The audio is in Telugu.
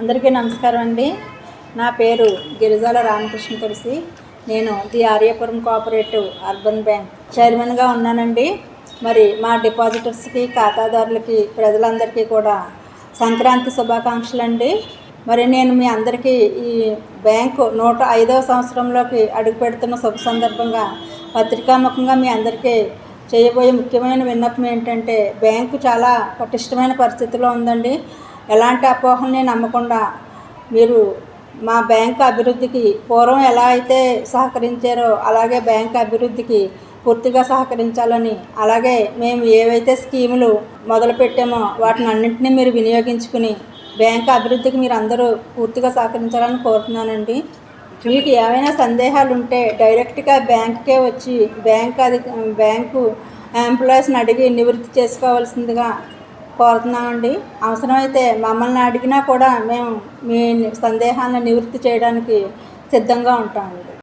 అందరికీ నమస్కారం అండి. నా పేరు గిరిజాల రామకృష్ణ తులసి. నేను the Aryapuram cooperative urban bank చైర్మన్గా ఉన్నానండి. మరి మా డిపాజిటర్స్కి ఖాతాదారులకి ప్రజలందరికీ కూడా సంక్రాంతి శుభాకాంక్షలు అండి. మరి నేను మీ అందరికీ ఈ బ్యాంకు నూట ఐదవ సంవత్సరంలోకి అడుగుపెడుతున్న శుభ సందర్భంగా పత్రికాముఖంగా మీ అందరికీ చేయబోయే ముఖ్యమైన విన్నపం ఏంటంటే బ్యాంకు చాలా పటిష్టమైన పరిస్థితిలో ఉందండి. ఎలాంటి అపోహల్ని నమ్మకుండా మీరు మా బ్యాంకు అభివృద్ధికి పూర్వం ఎలా అయితే సహకరించారో అలాగే బ్యాంకు అభివృద్ధికి పూర్తిగా సహకరించాలని అలాగే మేము ఏవైతే స్కీములు మొదలుపెట్టామో వాటిని అన్నింటినీ మీరు వినియోగించుకుని బ్యాంకు అభివృద్ధికి మీరు అందరూ పూర్తిగా సహకరించాలని కోరుతున్నానండి. మీకు ఏమైనా సందేహాలు ఉంటే డైరెక్ట్గా బ్యాంకుకే వచ్చి బ్యాంక్ అది బ్యాంకు ఎంప్లాయీస్ని అడిగి నివృత్తి చేసుకోవాల్సిందిగా కోరుతున్నామండి. అవసరమైతే మమ్మల్ని అడిగినా కూడా మేము మీ సందేహాలను నివృత్తి చేయడానికి సిద్ధంగా ఉంటామండి.